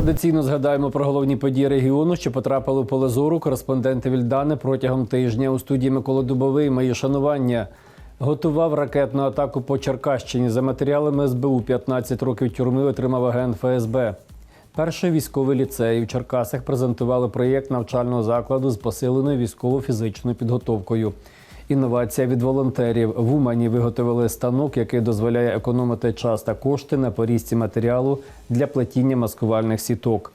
Традиційно згадаємо про головні події регіону, що потрапили у поле зору. Кореспонденти Вільдани протягом тижня у студії Микола Дубовий. Мої шанування готував ракетну атаку по Черкащині. За матеріалами СБУ 15 років тюрми отримав агент ФСБ. Перший військовий ліцей у Черкасах презентували проєкт навчального закладу з посиленою військово-фізичною підготовкою. Інновація від волонтерів в Умані виготовили станок, який дозволяє економити час та кошти на порізці матеріалу для плетіння маскувальних сіток.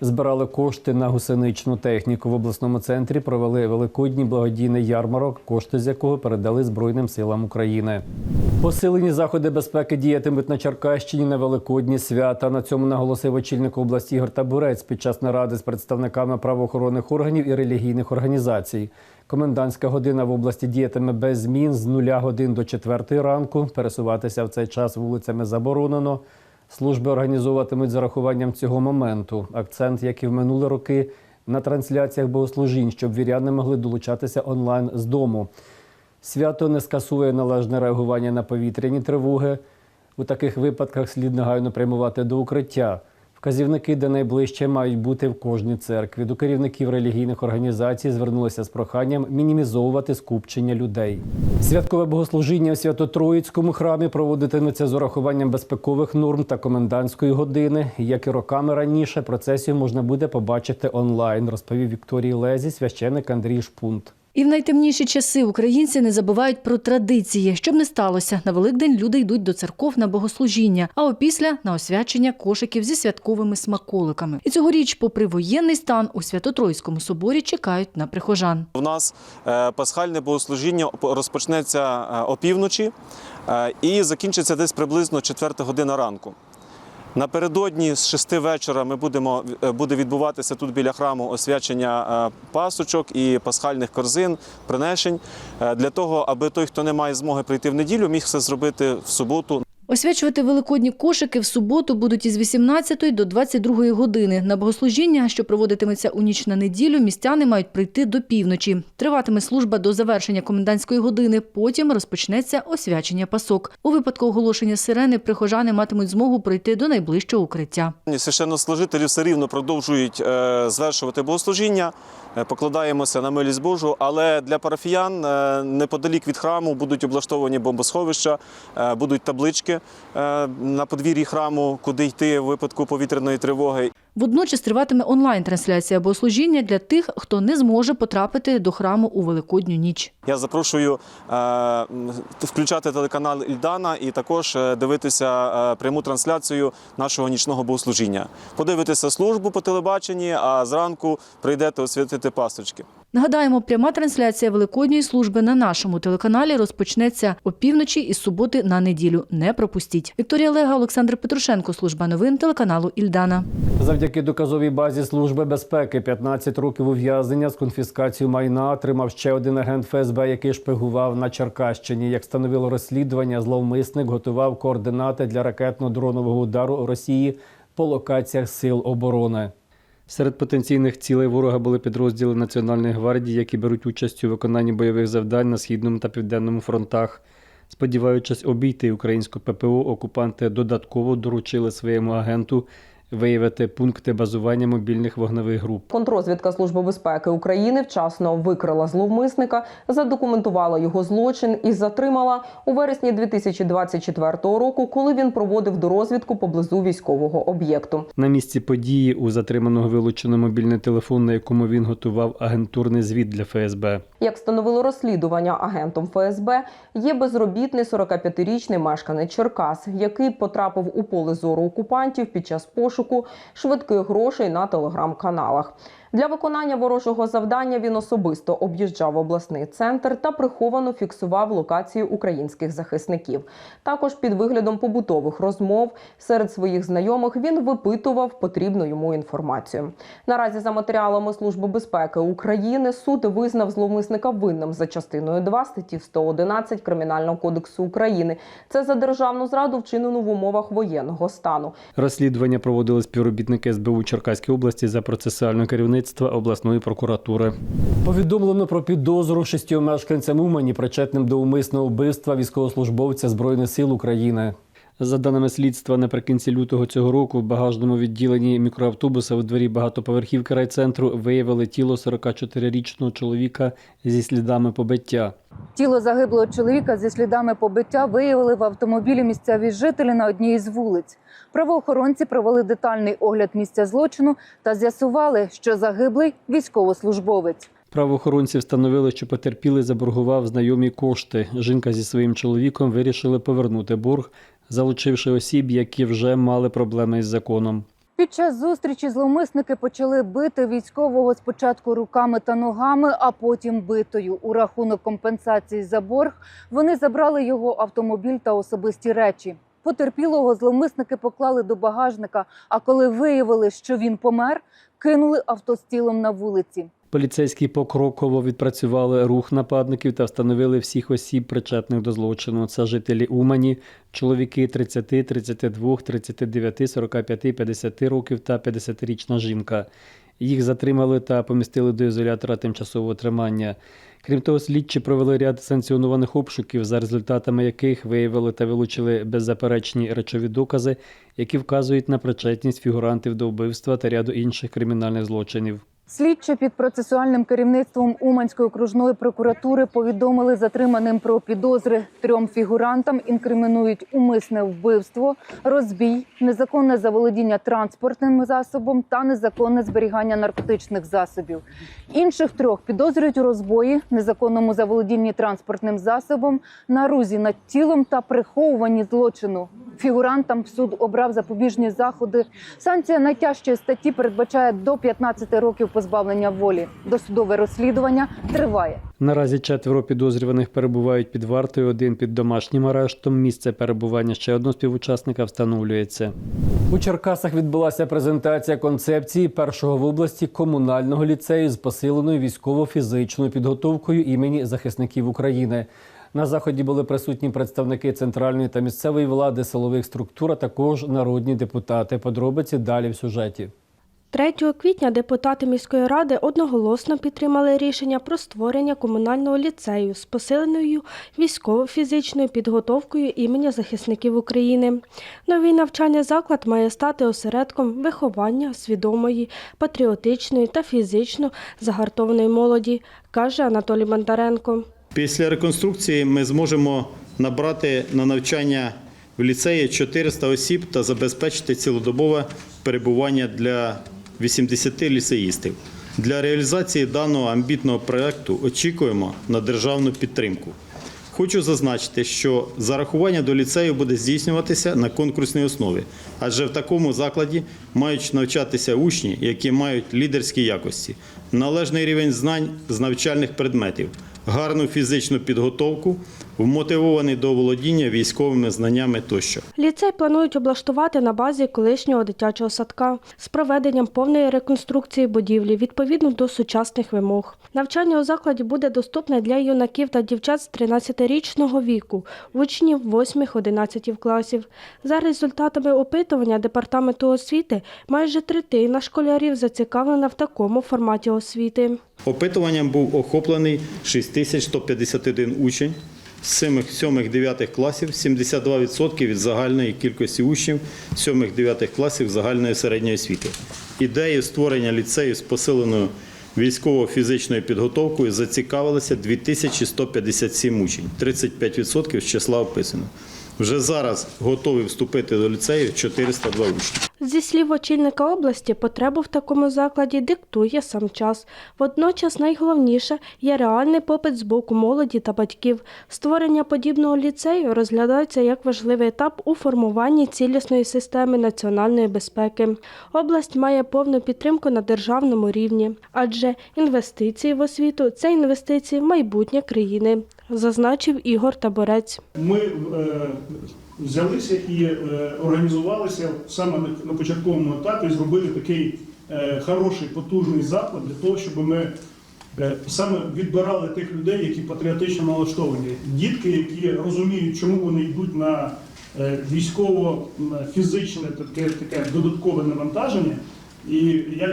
Збирали кошти на гусеничну техніку в обласному центрі. Провели великодній благодійний ярмарок, кошти з якого передали Збройним силам України. Посилені заходи безпеки діятимуть на Черкащині на великодні свята. На цьому наголосив очільник області Ігор Табурець під час наради з представниками правоохоронних органів і релігійних організацій. Комендантська година в області діятиме без змін з нуля годин до четвертої ранку. Пересуватися в цей час вулицями заборонено. Служби організовуватимуть з зарахуванням цього моменту. Акцент, як і в минулі роки, на трансляціях богослужінь, щоб віряни могли долучатися онлайн з дому. Свято не скасує належне реагування на повітряні тривоги. У таких випадках слід негайно прямувати до укриття. Вказівники, де найближче, мають бути в кожній церкві. До керівників релігійних організацій звернулися з проханням мінімізовувати скупчення людей. Святкове богослужіння у Свято-Троїцькому храмі проводитиметься з урахуванням безпекових норм та комендантської години. Як і роками раніше, процесію можна буде побачити онлайн, розповів Вікторії Лезі, священик Андрій Шпунт. І в найтемніші часи українці не забувають про традиції. Щоб не сталося, на Великдень люди йдуть до церков на богослужіння, а опісля на освячення кошиків зі святковими смаколиками. І цьогоріч, попри воєнний стан, у Свято-Тройському соборі чекають на прихожан. У нас е, пасхальне богослужіння розпочнеться е, опівночі е, і закінчиться десь приблизно 4 година ранку. Напередодні з 6 вечора ми будемо, е, буде відбуватися тут біля храму освячення е, пасочок і пасхальних корзин, принешень е, для того, аби той, хто не має змоги прийти в неділю, міг це зробити в суботу Освячувати великодні кошики в суботу будуть із 18 до 22 години. На богослужіння, що проводитиметься у ніч на неділю, містяни мають прийти до півночі. Триватиме служба до завершення комендантської години. Потім розпочнеться освячення пасок. У випадку оголошення сирени прихожани матимуть змогу пройти до найближчого укриття. Священнослужителі все рівно продовжують е, звершувати богослужіння, покладаємося на милість Божу, але для парафіян е, неподалік від храму будуть облаштовані бомбосховища, е, будуть таблички е, на подвір'ї храму, куди йти в випадку повітряної тривоги. Водночас триватиме онлайн-трансляція богослужіння для тих, хто не зможе потрапити до храму у великодню ніч. Я запрошую е, включати телеканал Ільдана і також е, дивитися е, пряму трансляцію нашого нічного богослужіння. Подивитися службу по телебаченні, а зранку прийдете освятити пасочки. Нагадаємо, пряма трансляція великодньої служби на нашому телеканалі розпочнеться опівночі із суботи на неділю. Не пропустіть. Вікторія Лега, Олександр Петрушенко, служба новин телеканалу Ільдана. Завдяки доказовій базі Служби безпеки 15 років ув'язнення з конфіскацією майна отримав ще один агент ФСБ, який шпигував на Черкащині. Як становило розслідування, зловмисник готував координати для ракетно-дронового удару Росії по локаціях сил оборони. Серед потенційних цілей ворога були підрозділи Національної гвардії, які беруть участь у виконанні бойових завдань на східному та південному фронтах. Сподіваючись обійти українську ППО, окупанти додатково доручили своєму агенту виявити пункти базування мобільних вогневих груп. Контрозвідка Служби безпеки України вчасно викрила зловмисника, задокументувала його злочин і затримала у вересні 2024 року, коли він проводив дорозвідку поблизу військового об'єкту. На місці події у затриманого вилучено мобільний телефон, на якому він готував агентурний звіт для ФСБ. Як встановило розслідування агентом ФСБ, є безробітний 45-річний мешканець Черкас, який потрапив у поле зору окупантів під час пошуку швидких грошей на телеграм-каналах. Для виконання ворожого завдання він особисто об'їжджав обласний центр та приховано фіксував локацію українських захисників. Також під виглядом побутових розмов серед своїх знайомих він випитував потрібну йому інформацію. Наразі за матеріалами Служби безпеки України суд визнав зловмисника винним за частиною 2 статті 111 Кримінального кодексу України. Це за державну зраду вчинену в умовах воєнного стану. Розслідування проводили співробітники СБУ Черкаської області за процесуального керівництва обласної прокуратури. Повідомлено про підозру шістьом мешканцям Умані, причетним до умисного вбивства військовослужбовця Збройних сил України. За даними слідства, наприкінці лютого цього року в багажному відділенні мікроавтобуса у дворі багатоповерхівки райцентру виявили тіло 44-річного чоловіка зі слідами побиття. Тіло загиблого чоловіка зі слідами побиття виявили в автомобілі місцеві жителі на одній із вулиць. Правоохоронці провели детальний огляд місця злочину та з'ясували, що загиблий військовослужбовець. Правоохоронці встановили, що потерпілий заборгував знайомі кошти. Жінка зі своїм чоловіком вирішили повернути борг, залучивши осіб, які вже мали проблеми із законом. Під час зустрічі зловмисники почали бити військового спочатку руками та ногами, а потім битою. У рахунок компенсації за борг вони забрали його автомобіль та особисті речі. Потерпілого зловмисники поклали до багажника. А коли виявили, що він помер, кинули авто з тілом на вулиці. Поліцейські покроково відпрацювали рух нападників та встановили всіх осіб, причетних до злочину. Це жителі Умані, чоловіки 30, 32, 39, 45, 50 років та 50-річна жінка. Їх затримали та помістили до ізолятора тимчасового тримання. Крім того, слідчі провели ряд санкціонованих обшуків, за результатами яких виявили та вилучили беззаперечні речові докази, які вказують на причетність фігурантів до вбивства та ряду інших кримінальних злочинів. Слідчі під процесуальним керівництвом Уманської окружної прокуратури повідомили затриманим про підозри трьом фігурантам. Інкримінують умисне вбивство, розбій, незаконне заволодіння транспортним засобом та незаконне зберігання наркотичних засобів. Інших трьох підозрюють у розбої, незаконному заволодінні транспортним засобом, нарузі над тілом та приховуванні злочину. Фігурантам суд обрав запобіжні заходи. Санкція найтяжчої статті передбачає до 15 років позбавлення волі. Досудове розслідування триває. Наразі четверо підозрюваних перебувають під вартою, один під домашнім арештом. Місце перебування ще одного співучасника встановлюється. У Черкасах відбулася презентація концепції першого в області комунального ліцею з посиленою військово-фізичною підготовкою імені захисників України. На заході були присутні представники центральної та місцевої влади, силових структур, а також народні депутати. Подробиці далі в сюжеті. 3 квітня депутати міської ради одноголосно підтримали рішення про створення комунального ліцею з посиленою військово-фізичною підготовкою імені захисників України. Новий навчальний заклад має стати осередком виховання свідомої, патріотичної та фізично загартованої молоді, каже Анатолій Бондаренко. Після реконструкції ми зможемо набрати на навчання в ліцеї 400 осіб та забезпечити цілодобове перебування для 80 ліцеїстів. Для реалізації даного амбітного проєкту очікуємо на державну підтримку. Хочу зазначити, що зарахування до ліцею буде здійснюватися на конкурсній основі, адже в такому закладі мають навчатися учні, які мають лідерські якості, належний рівень знань з навчальних предметів, гарну фізичну підготовку, вмотивований до володіння військовими знаннями тощо. Ліцей планують облаштувати на базі колишнього дитячого садка з проведенням повної реконструкції будівлі відповідно до сучасних вимог. Навчання у закладі буде доступне для юнаків та дівчат з 13-річного віку, учнів 8-11 класів. За результатами опитування департаменту освіти, майже третина школярів зацікавлена в такому форматі освіти. Опитуванням був охоплений 6151 учень з 7-9 класів, 72% від загальної кількості учнів 7-9 класів загальної середньої освіти. Ідеєю створення ліцею з посиленою військово-фізичною підготовкою зацікавилися 2157 учень, 35% з числа описано. Вже зараз готові вступити до ліцею 402 учні. Зі слів очільника області, потребу в такому закладі диктує сам час. Водночас найголовніше є реальний попит з боку молоді та батьків. Створення подібного ліцею розглядається як важливий етап у формуванні цілісної системи національної безпеки. Область має повну підтримку на державному рівні, адже інвестиції в освіту це інвестиції в майбутнє країни, зазначив Ігор Таборець. Ми е, взялися і е, організувалися саме на, на початковому етапі, зробили такий е, хороший, потужний заклад для того, щоб ми е, саме відбирали тих людей, які патріотично налаштовані. Дітки, які розуміють, чому вони йдуть на е, військово-фізичне таке, таке додаткове навантаження. і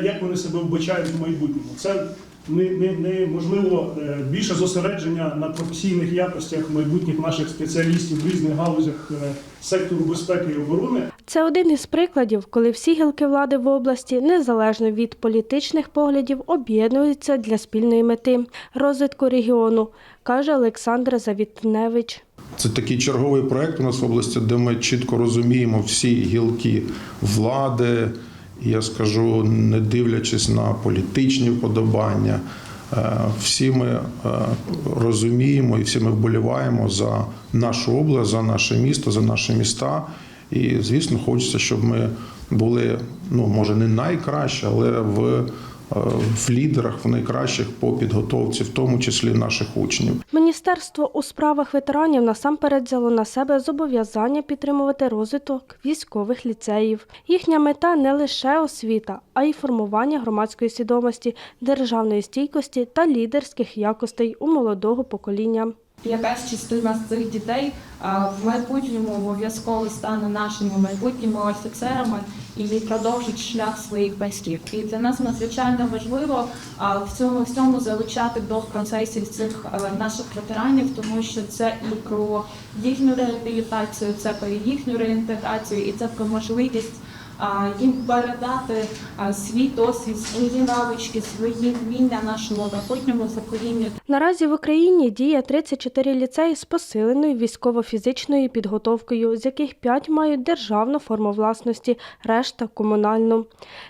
як вони себе вбачають в майбутньому. Це не, не, не можливо е, більше зосередження на професійних якостях майбутніх наших спеціалістів в різних галузях е, сектору безпеки і оборони. Це один із прикладів, коли всі гілки влади в області, незалежно від політичних поглядів, об'єднуються для спільної мети розвитку регіону, каже Олександр Завітневич. Це такий черговий проект у нас в області, де ми чітко розуміємо всі гілки влади. Я скажу, не дивлячись на політичні вподобання, е, всі ми е, розуміємо і всі ми вболіваємо за нашу область, за наше місто, за наші міста. І звісно, хочеться, щоб ми були, ну може не найкраще, але в, в лідерах, в найкращих по підготовці, в тому числі наших учнів. Міністерство у справах ветеранів насамперед взяло на себе зобов'язання підтримувати розвиток військових ліцеїв. Їхня мета не лише освіта, а й формування громадської свідомості, державної стійкості та лідерських якостей у молодого покоління. Якась частина з цих дітей в майбутньому обов'язково стане нашими майбутніми офіцерами і продовжить шлях своїх батьків. І для нас надзвичайно важливо в цьому всьому залучати до процесів цих наших ветеранів, тому що це і про їхню реабілітацію, це про їхню реінтеграцію, і це про можливість їм передати свій досвід, свої навички, свої вміння нашому майбутньому поколінню. Наразі в Україні діє 34 ліцеї з посиленою військово-фізичною підготовкою, з яких 5 мають державну форму власності, решта комунальну.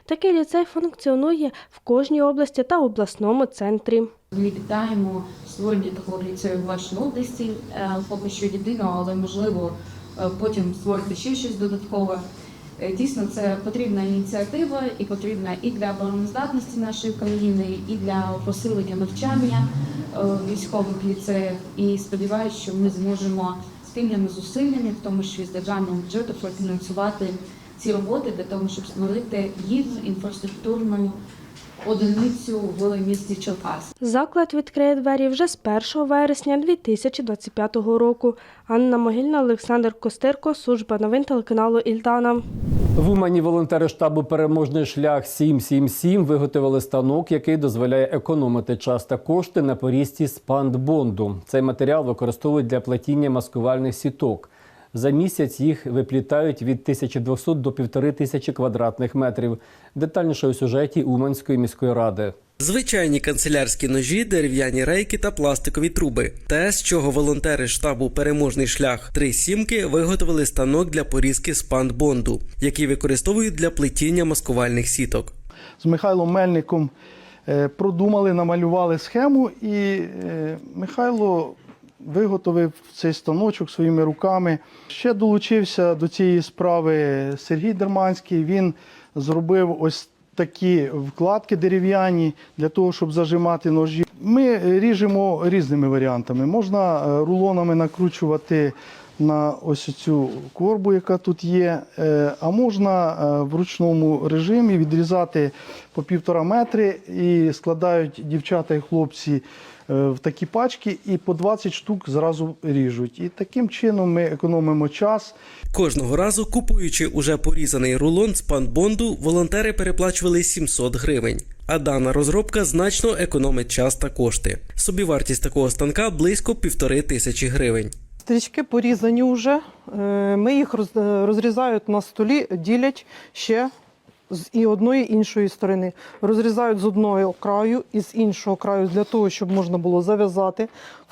Такий ліцей функціонує в кожній області та обласному центрі. Ми вітаємо створення такого ліцею в вашій області. Е, Поки що єдино, але можливо е, потім створити ще щось додаткове. Е, Дійсно, це потрібна ініціатива і потрібна і для обороноздатності нашої країни, і для посилення навчання е, військових ліцеях. І сподіваюся, що ми зможемо спільними зусиллями, в тому числі з державного бюджету, профінансувати ці роботи для того, щоб створити гідну інфраструктурну одиницю в місті Черкас. Заклад відкриє двері вже з 1 вересня 2025 року. Анна Могильна, Олександр Костирко, служба новин телеканалу Ільдана. В Умані волонтери штабу Переможний шлях 777 виготовили станок, який дозволяє економити час та кошти на порізці спандбонду. Цей матеріал використовують для плетіння маскувальних сіток. За місяць їх виплітають від 1200 до 1500 квадратних метрів. Детальніше у сюжеті Уманської міської ради. Звичайні канцелярські ножі, дерев'яні рейки та пластикові труби. Те, з чого волонтери штабу Переможний шлях три сімки виготовили станок для порізки спандбонду, який використовують для плетіння маскувальних сіток. з Михайлом Мельником е, продумали, намалювали схему, і е, Михайло виготовив цей станочок своїми руками. Ще долучився до цієї справи Сергій Дерманський. Він зробив ось такі вкладки дерев'яні для того, щоб зажимати ножі. Ми ріжемо різними варіантами. Можна е, рулонами накручувати на ось цю корбу, яка тут є, е, а можна е, в ручному режимі відрізати по півтора метри і складають дівчата і хлопці в такі пачки і по 20 штук зразу ріжуть. І таким чином ми економимо час. Кожного разу, купуючи уже порізаний рулон спандбонду, волонтери переплачували 700 гривень. А дана розробка значно економить час та кошти. Собівартість такого станка близько півтори тисячі гривень. Стрічки порізані вже. Е, Ми їх е, розрізають на столі, ділять ще з і одної і іншої сторони. Розрізають з одного краю і з іншого краю для того, щоб можна було зав'язати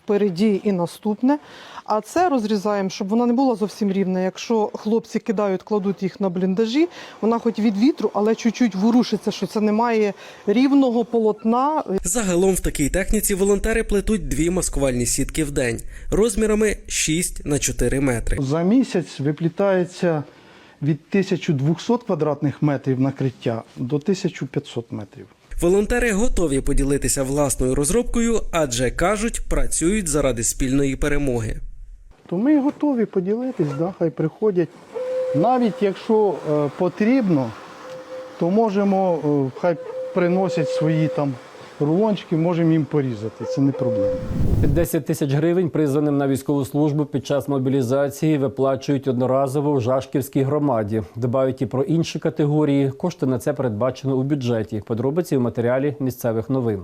впереді і наступне. А це розрізаємо, щоб вона не була зовсім рівна. Якщо хлопці кидають, кладуть їх на бліндажі, вона хоч від вітру, але чуть-чуть ворушиться, що це немає рівного полотна. Загалом в такій техніці волонтери плетуть дві маскувальні сітки в день розмірами 6 на 4 метри. За місяць виплітається від 1200 квадратних метрів накриття до 1500 метрів. Волонтери готові поділитися власною розробкою, адже кажуть, працюють заради спільної перемоги. То ми готові поділитись, да, хай приходять. Навіть якщо е, потрібно, то можемо, е, хай приносять свої там рулончики, можемо їм порізати. Це не проблема. 10 тисяч гривень призваним на військову службу під час мобілізації виплачують одноразово в Жашківській громаді. Дбають і про інші категорії. Кошти на це передбачено у бюджеті. Подробиці в матеріалі місцевих новин.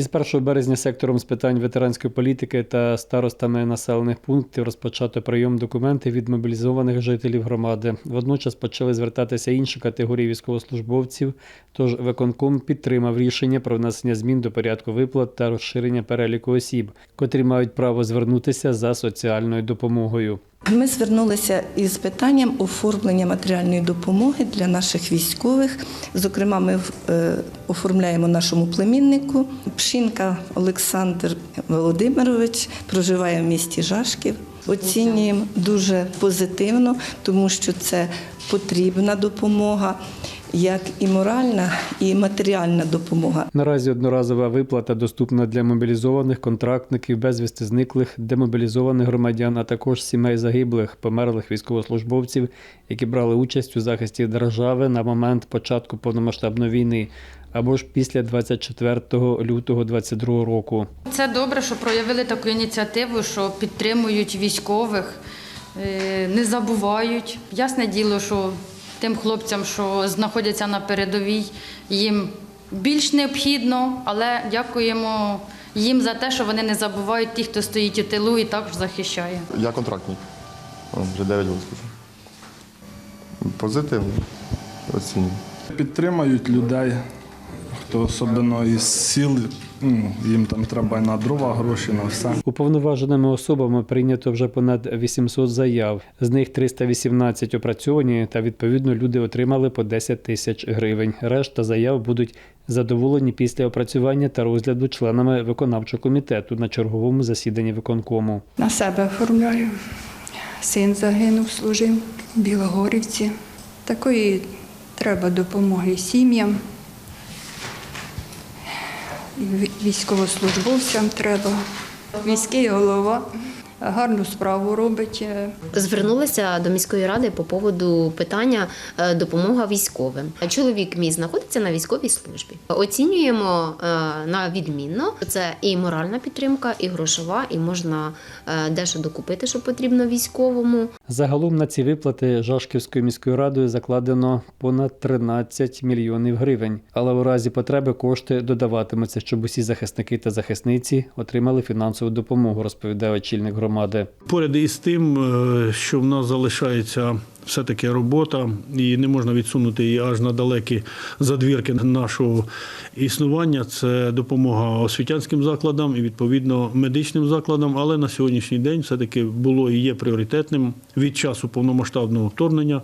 Із 1 березня сектором з питань ветеранської політики та старостами населених пунктів розпочато прийом документів від мобілізованих жителів громади. Водночас почали звертатися інші категорії військовослужбовців. Тож виконком підтримав рішення про внесення змін до порядку виплат та розширення переліку осіб, котрі мають право звернутися за соціальною допомогою. Ми звернулися із питанням оформлення матеріальної допомоги для наших військових. Зокрема, ми е, оформляємо нашому племіннику. Пшинка Олександр Володимирович проживає в місті Жашків. Оцінюємо дуже позитивно, тому що це потрібна допомога, як і моральна, і матеріальна допомога. Наразі одноразова виплата доступна для мобілізованих контрактників, безвісти зниклих, демобілізованих громадян, а також сімей загиблих, померлих військовослужбовців, які брали участь у захисті держави на момент початку повномасштабної війни або ж після 24 лютого 2022 року. Це добре, що проявили таку ініціативу, що підтримують військових, е, не забувають. Ясне діло, що тим хлопцям, що знаходяться на передовій, їм більш необхідно, але дякуємо їм за те, що вони не забувають тих, хто стоїть у тилу і також захищає. Я контрактник. Вже 9 років служу. Позитивно оцінюю. Підтримують людей, хто особливо із сіл, їм там треба на дрова, гроші на все. Уповноваженими особами прийнято вже понад 800 заяв. З них 318 опрацьовані, та відповідно люди отримали по 10 тисяч гривень. Решта заяв будуть задоволені після опрацювання та розгляду членами виконавчого комітету на черговому засіданні виконкому. На себе оформляю. Син загинув, служив в Білогорівці. Такої треба допомоги сім'ям. Військовослужбовцям треба. Міський голова гарну справу робить. е, Звернулася до міської ради по поводу питання е, допомога військовим. Чоловік мій знаходиться на військовій службі. Оцінюємо е, на відмінно. Це і моральна підтримка, і грошова, і можна дещо докупити, що потрібно військовому. Загалом на ці виплати Жашківською міською радою закладено понад 13 мільйонів гривень. Але у разі потреби кошти додаватимуться, щоб усі захисники та захисниці отримали фінансову допомогу, розповідає очільник громади. Поряд із тим, е, що в нас залишається все-таки робота, і не можна відсунути її аж на далекі задвірки нашого існування. Це допомога освітянським закладам і відповідно медичним закладам. Але на сьогоднішній день все-таки було і є пріоритетним від часу повномасштабного вторгнення.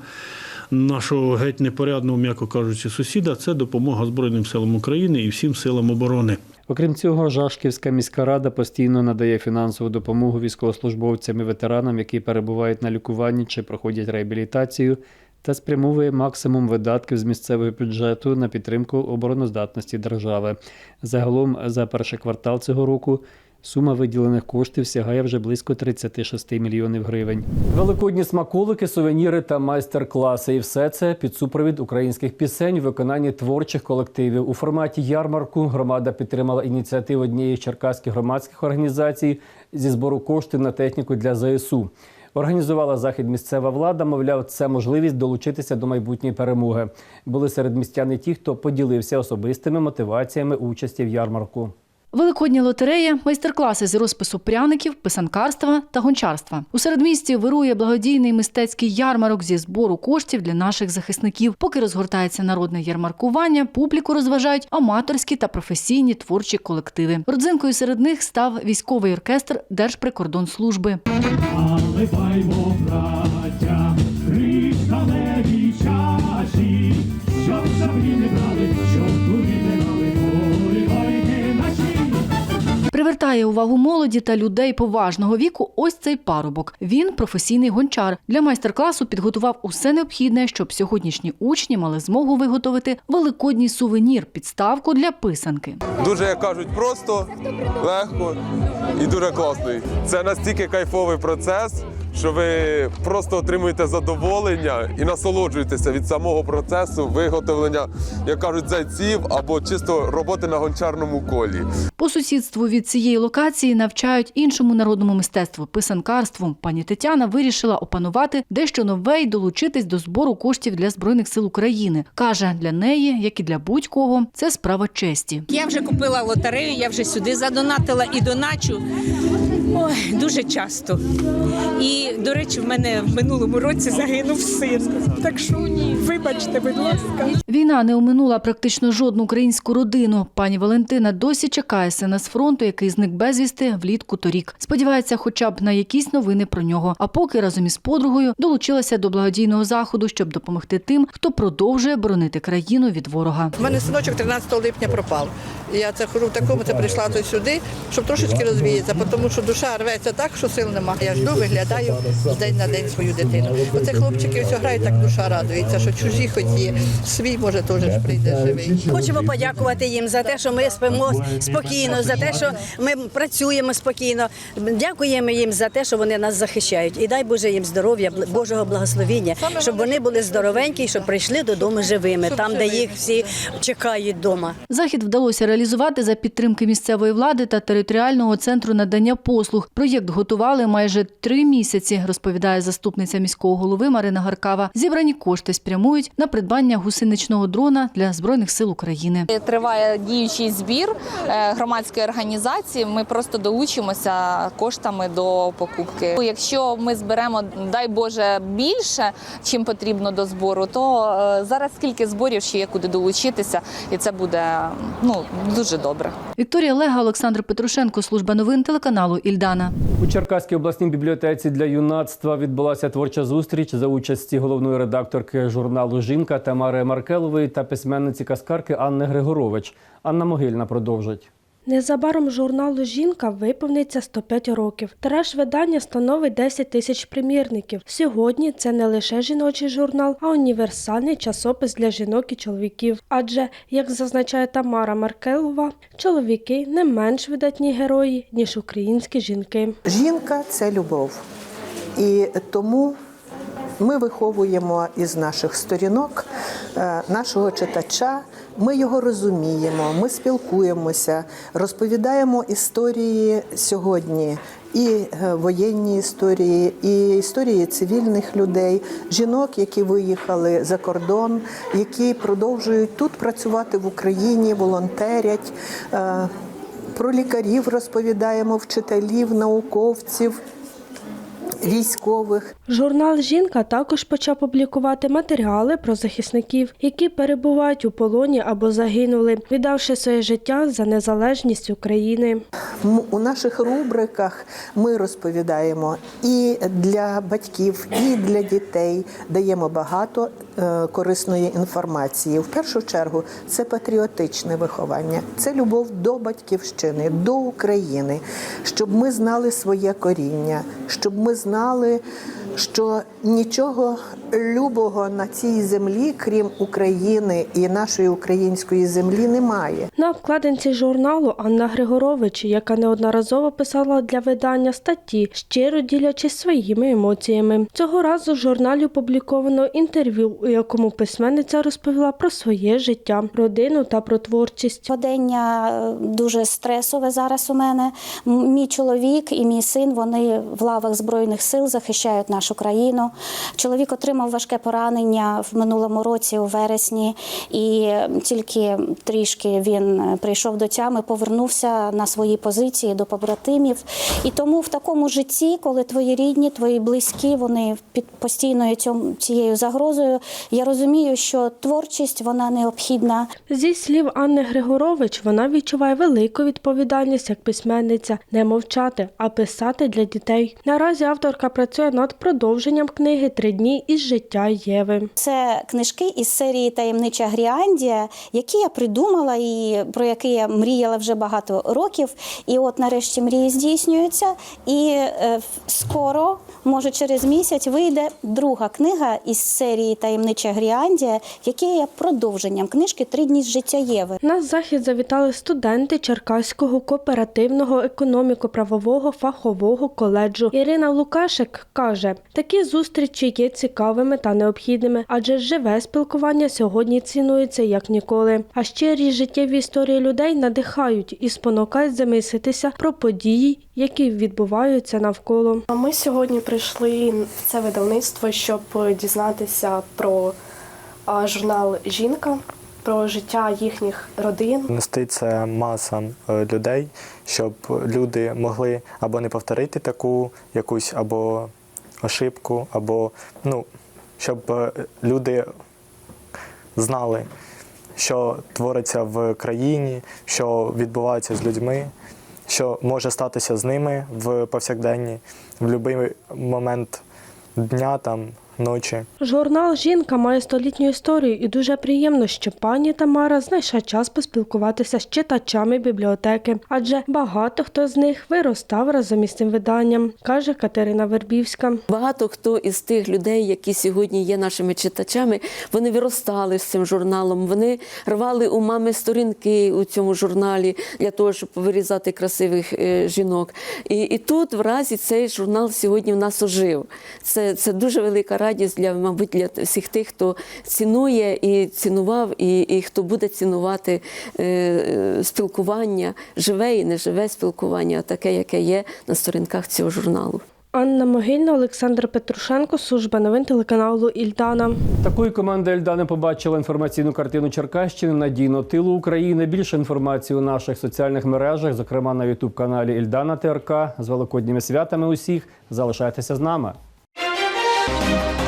Нашого геть непорядного, м'яко кажучи, сусіда це допомога Збройним силам України і всім силам оборони. Окрім цього, Жашківська міська рада постійно надає фінансову допомогу військовослужбовцям і ветеранам, які перебувають на лікуванні чи проходять реабілітацію, та спрямовує максимум видатків з місцевого бюджету на підтримку обороноздатності держави. Загалом за перший квартал цього року. Сума виділених коштів сягає вже близько 36 мільйонів гривень. Великодні смаколики, сувеніри та майстер-класи. І все це під супровід українських пісень у виконанні творчих колективів. У форматі ярмарку громада підтримала ініціативу однієї з черкаських громадських організацій зі збору коштів на техніку для ЗСУ. Організувала захід місцева влада. Мовляв, це можливість долучитися до майбутньої перемоги. Були серед містян і ті, хто поділився особистими мотиваціями участі в ярмарку. Великодня лотерея, майстер-класи з розпису пряників, писанкарства та гончарства. У середмісті вирує благодійний мистецький ярмарок зі збору коштів для наших захисників. Поки розгортається народне ярмаркування, публіку розважають аматорські та професійні творчі колективи. Родзинкою серед них став військовий оркестр Держприкордонслужби. Наливаймо, браття, кришталеві чаші, щоб Привертає увагу молоді та людей поважного віку ось цей парубок. Він професійний гончар. Для майстер-класу підготував усе необхідне, щоб сьогоднішні учні мали змогу виготовити великодній сувенір, підставку для писанки. Дуже, як кажуть, просто, легко і дуже класний. Це настільки кайфовий процес, що ви просто отримуєте задоволення і насолоджуєтеся від самого процесу виготовлення, як кажуть, зайців або чисто роботи на гончарному колі. По сусідству від цієї локації навчають іншому народному мистецтву писанкарству. Пані Тетяна вирішила опанувати дещо нове і долучитись до збору коштів для збройних сил України. каже, для неї, як і для будь-кого, це справа честі. Я вже купила лотерею, я вже сюди задонатила і доначу ой, дуже часто. І, до речі, в мене в минулому році загинув син. Так що ні, вибачте, будь ласка. Війна не оминула практично жодну українську родину. Пані Валентина досі чекає сина з фронту, який зник безвісти влітку торік. Сподівається, хоча б на якісь новини про нього. А поки разом із подругою долучилася до благодійного заходу, щоб допомогти тим, хто продовжує боронити країну від ворога. У мене синочок 13 липня пропав. Я це хожу в такому, це прийшла то сюди, щоб трошечки розвіятися, тому що душа рветься так, що сил нема. Я жду, виглядаю з день на день свою дитину. Оце хлопчики все грають, так душа радується, що чужі хоч є, свій може теж прийде живий. Хочемо подякувати їм за те, що ми спимо спокійно, за те, що ми працюємо спокійно. Дякуємо їм за те, що вони нас захищають. І дай Боже їм здоров'я, Божого благословіння, щоб вони були здоровенькі, і щоб прийшли додому живими, там, де їх всі чекають вдома. Захід вдалося реалізувати за підтримки місцевої влади та територіального центру надання послуг. Проєкт готували майже три місяці, розповідає заступниця міського голови Марина Гаркава. Зібрані кошти спрямують на придбання гусеничного дрона для збройних сил України. Триває діючий збір е, громадської організації. Ми просто долучимося коштами до покупки. Якщо ми зберемо, дай Боже, більше, чим потрібно до збору, то е, зараз скільки зборів ще є куди долучитися, і це буде ну дуже добре. Вікторія Лега, Олександр Петрушенко, служба новин телеканалу Ільдана. У Черкаській обласній бібліотеці для юнацтва відбулася творча зустріч за участі головної редакторки журналу Жінка Тамари Маркелової та письменниці каскарки Анни Григорович. Анна Могильна продовжить. Незабаром журналу Жінка виповниться 105 років. Тираж видання становить 10 тисяч примірників. Сьогодні це не лише жіночий журнал, а універсальний часопис для жінок і чоловіків. Адже, як зазначає Тамара Маркелова, чоловіки не менш видатні герої, ніж українські жінки. Жінка це любов. І тому ми виховуємо із наших сторінок е, нашого читача. Ми його розуміємо, ми спілкуємося, розповідаємо історії сьогодні. І е, воєнні історії, і історії цивільних людей, жінок, які виїхали за кордон, які продовжують тут працювати в Україні, волонтерять. Е, Про лікарів розповідаємо, вчителів, науковців, військових. Журнал Жінка також почав публікувати матеріали про захисників, які перебувають у полоні або загинули, віддавши своє життя за незалежність України. У наших рубриках ми розповідаємо і для батьків, і для дітей даємо багато е, корисної інформації. В першу чергу це патріотичне виховання, це любов до батьківщини, до України, щоб ми знали своє коріння, щоб ми знали, що нічого любого на цій землі, крім України і нашої української землі, немає. На обкладинці журналу Анна Григорович, яка неодноразово писала для видання статті, щиро ділячись своїми емоціями. Цього разу в журналі опубліковано інтерв'ю, у якому письменниця розповіла про своє життя, родину та про творчість. Сьогодення е, дуже стресове зараз у мене. Мій чоловік і мій син вони в лавах збройних сил захищають нашу країну. Чоловік отримав важке поранення в минулому році, у вересні, і тільки трішки він е, прийшов до тями, повернувся на свої позиції до побратимів. І тому в такому житті, коли твої рідні, твої близькі, вони під постійною цією загрозою, я розумію, що творчість вона необхідна. Зі слів Анни Григорович, вона відчуває велику відповідальність як письменниця не мовчати, а писати для дітей. Наразі авторка працює над продовженням книги. Три дні із життя Єви. Це книжки із серії Таємнича Гріандія, які я придумала і про які я мріяла вже багато років. І от нарешті мрії здійснюються. І е, скоро, може через місяць, вийде друга книга із серії Таємнича Гріандія, яка є продовженням книжки Три дні з життя Єви. На захід завітали студенти Черкаського кооперативного економіко-правового фахового коледжу. Ірина Лукашик каже, такі зустрічі є цікавими та необхідними, адже живе спілкування сьогодні цінується як ніколи. А щирі життєві історії людей надихають і спонукають замислитися про події, які відбуваються навколо. Ми сьогодні прийшли в це видавництво, щоб дізнатися про журнал Жінка, про життя їхніх родин. Нести це масам е, людей, щоб люди могли або не повторити таку якусь або ошибку, або ну, щоб е, люди знали, що твориться в країні, що відбувається з людьми, що може статися з ними в повсякденні, в будь-який момент дня там. Ночі. Журнал Жінка має столітню історію, і дуже приємно, що пані Тамара знайшла час поспілкуватися з читачами бібліотеки, адже багато хто з них виростав разом із цим виданням, каже Катерина Вербівська. Багато хто із тих людей, які сьогодні є нашими читачами, вони виростали з цим журналом. Вони рвали у мами сторінки у цьому журналі для того, щоб вирізати красивих е, жінок. І, і тут, в разі, цей журнал сьогодні в нас ожив. Це, це дуже велика радість для, мабуть, для всіх тих, хто цінує і цінував, і, і хто буде цінувати е, спілкування, живе і неживе спілкування, таке, яке є на сторінках цього журналу. Анна Могильна, Олександр Петрушенко, служба новин телеканалу Ільдана. Такою команда Ельдани побачила інформаційну картину Черкащини надійно тилу України. Більше інформації у наших соціальних мережах, зокрема на ютуб каналі Ільдана ТРК. З великодніми святами усіх залишайтеся з нами. Thank you.